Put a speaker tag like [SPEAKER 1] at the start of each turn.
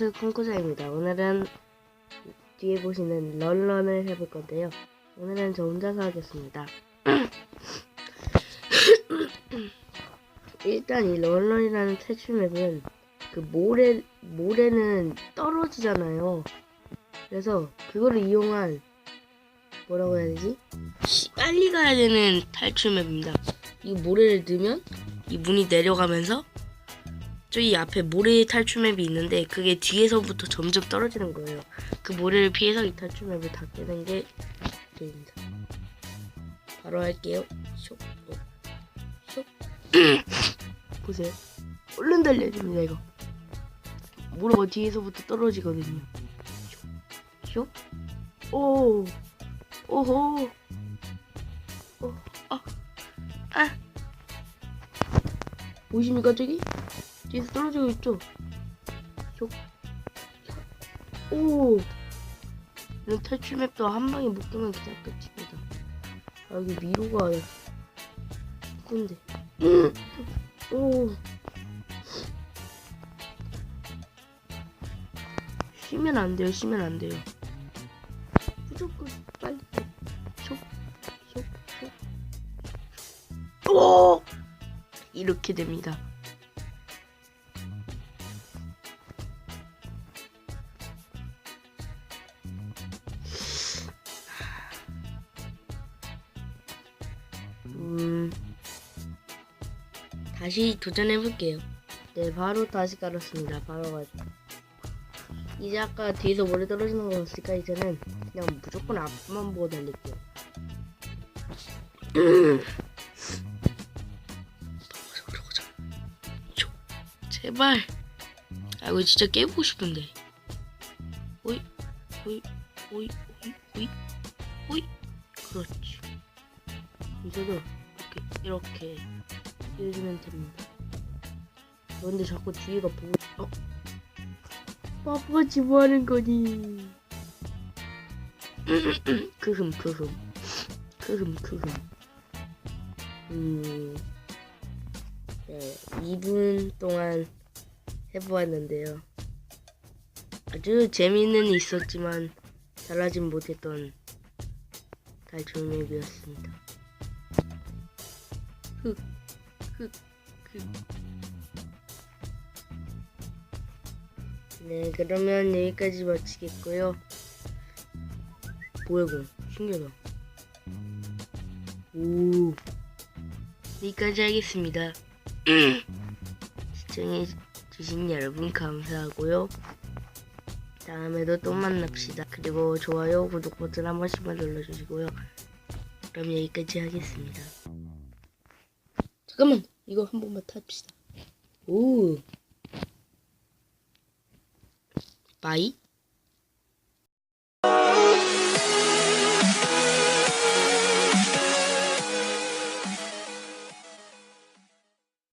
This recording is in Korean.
[SPEAKER 1] 안녕하세요 콩코자입니다. 오늘은 뒤에 보시는 런런을 해볼 건데요. 오늘은 저 혼자서 하겠습니다. 일단 이 런런이라는 탈출맵은 그 모래 모래는 떨어지잖아요. 그래서 그거를 이용한 뭐라고 해야 되지? 시- 빨리 가야 되는 탈출맵입니다. 이 모래를 넣으면 이 문이 내려가면서 저기 앞에 모래 탈출 맵이 있는데 그게 뒤에서부터 점점 떨어지는 거예요. 그 모래를 피해서 이 탈출 맵을 다 깨는 게 게임입니다. 바로 할게요. 쇽, 어, 쇽. 보세요. 얼른 달려줍니다 이거. 모래가 뒤에서부터 떨어지거든요. 쇽, 쇽. 오, 오호. 어, 아, 아. 보이십니까 저기? 뒤에서 떨어지고 있죠? 쪽. 오! 이런 탈출맵도 한 방에 못 깨면 그냥 끝입니다. 아, 여기 미로가 근데 오 쉬면 안 돼요 쉬면 안 돼요 무조건 빨리 쏙쏙쏙 이렇게 됩니다 음, 다시 도전해 볼게요. 네, 바로 다시 깔았습니다. 바로 가지고. 이제 아까 뒤에서 모래 떨어지는 거 봤으니까 이제는 그냥 무조건 앞만 보고 달릴게요. 넘어서 들어가자. 초, 제발. 아, 이거 진짜 깨보고 싶은데. 오이, 오이, 오이, 오이, 오이, 오이. 그렇지. 이제도 이렇게 이렇게 해주면 됩니다. 그런데 자꾸 뒤에가 보고 어? 바보같이 뭐하는 거니? 크흠 크흠 크흠 크흠 음, 네, 2분 동안 해보았는데요. 아주 재미는 있었지만 잘하진 못했던 탈출맵이었습니다. 흑, 흑, 흑. 네, 그러면 여기까지 마치겠고요. 뭐야, 이거? 신기하다. 오. 여기까지 하겠습니다. 시청해주신 여러분 감사하고요. 다음에도 또 만납시다. 그리고 좋아요, 구독 버튼 한 번씩만 눌러주시고요. 그럼 여기까지 하겠습니다. 잠깐만. 이거 한 번만 탑시다. 오. 바이